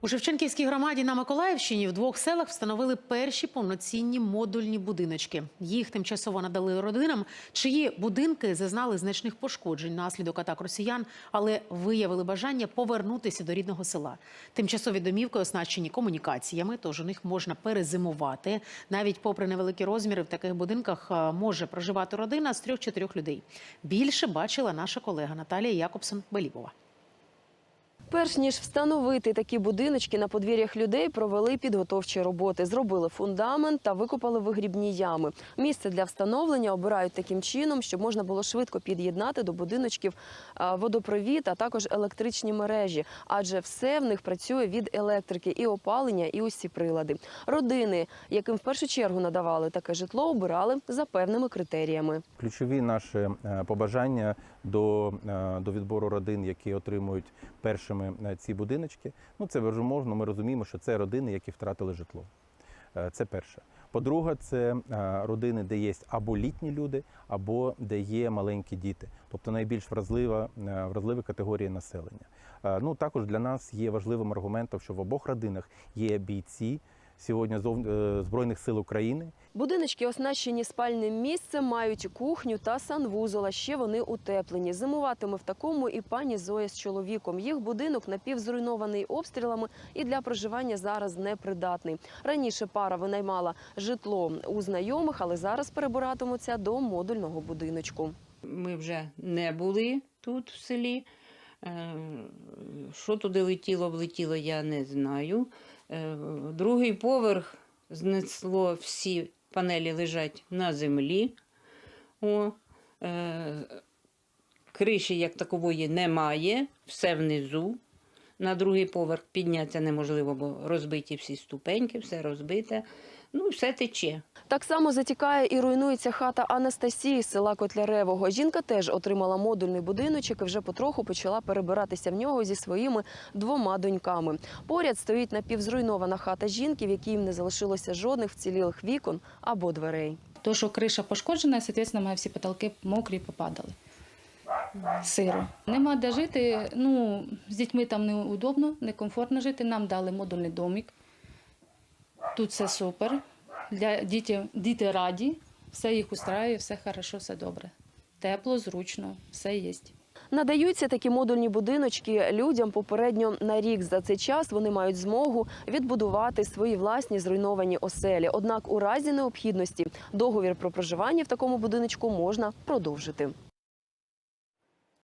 У Шевченківській громаді на Миколаївщині в двох селах встановили перші повноцінні модульні будиночки. Їх тимчасово надали родинам, чиї будинки зазнали значних пошкоджень наслідок атак росіян, але виявили бажання повернутися до рідного села. Тимчасові домівки оснащені комунікаціями, тож у них можна перезимувати. Навіть попри невеликі розміри, в таких будинках е, може проживати родина з трьох-чотирьох людей. Більше бачила наша колега Наталія Якобсон Белібова. Перш ніж встановити такі будиночки на подвір'ях людей, провели підготовчі роботи, зробили фундамент та викопали вигрібні ями. Місце для встановлення обирають таким чином, щоб можна було швидко під'єднати до будиночків водопровід, а також електричні мережі, адже все в них працює від електрики, і опалення, і усі прилади. Родини, яким в першу чергу надавали таке житло, обирали за певними критеріями. Ключові наші е, побажання до, е, до відбору родин, які отримують першими е, ці будиночки. Ну це безумовно. Ми розуміємо, що це родини, які втратили житло. Е, Це перше. По-друге, це е, родини, де є або літні люди, або де є маленькі діти, тобто найбільш вразлива, вразливі категорії населення. Ну також для нас є важливим аргументом, що в обох родинах є бійці сьогодні е, збройних сил України, Будиночки, оснащені спальним місцем, мають кухню та санвузол, а ще вони утеплені. Зимуватиме в такому і пані Зоя з чоловіком. Їх будинок напівзруйнований обстрілами і для проживання зараз непридатний. Раніше пара винаймала житло у знайомих, але зараз перебиратимуться до модульного будиночку. Ми вже не були тут в селі. Е, Що туди летіло, влетіло, я не знаю. Е, Другий поверх знесло всі панелі лежать на землі. О, е, криші як такової немає, все внизу. На другий поверх піднятися неможливо, бо розбиті всі ступеньки, все розбите. Ну, все тече. Так само затікає і руйнується хата Анастасії з села Котляревого. Жінка теж отримала модульний будиночок і вже потроху почала перебиратися в нього зі своїми двома доньками. Поряд стоїть напівзруйнована хата жінки, в якій не залишилося жодних вцілілих вікон або дверей. То, що криша пошкоджена, соответственно, мої всі потолки мокрі попадали. Сиро. Нема де жити. Ну, з дітьми там неудобно, некомфортно жити. Нам дали модульний домик. Тут все супер. Для діти, діти раді, все їх устраює, все хорошо, все добре. Тепло, зручно, все є. Надаються такі модульні будиночки людям попередньо на рік. За цей час вони мають змогу відбудувати свої власні зруйновані оселі. Однак, у разі необхідності договір про проживання в такому будиночку можна продовжити.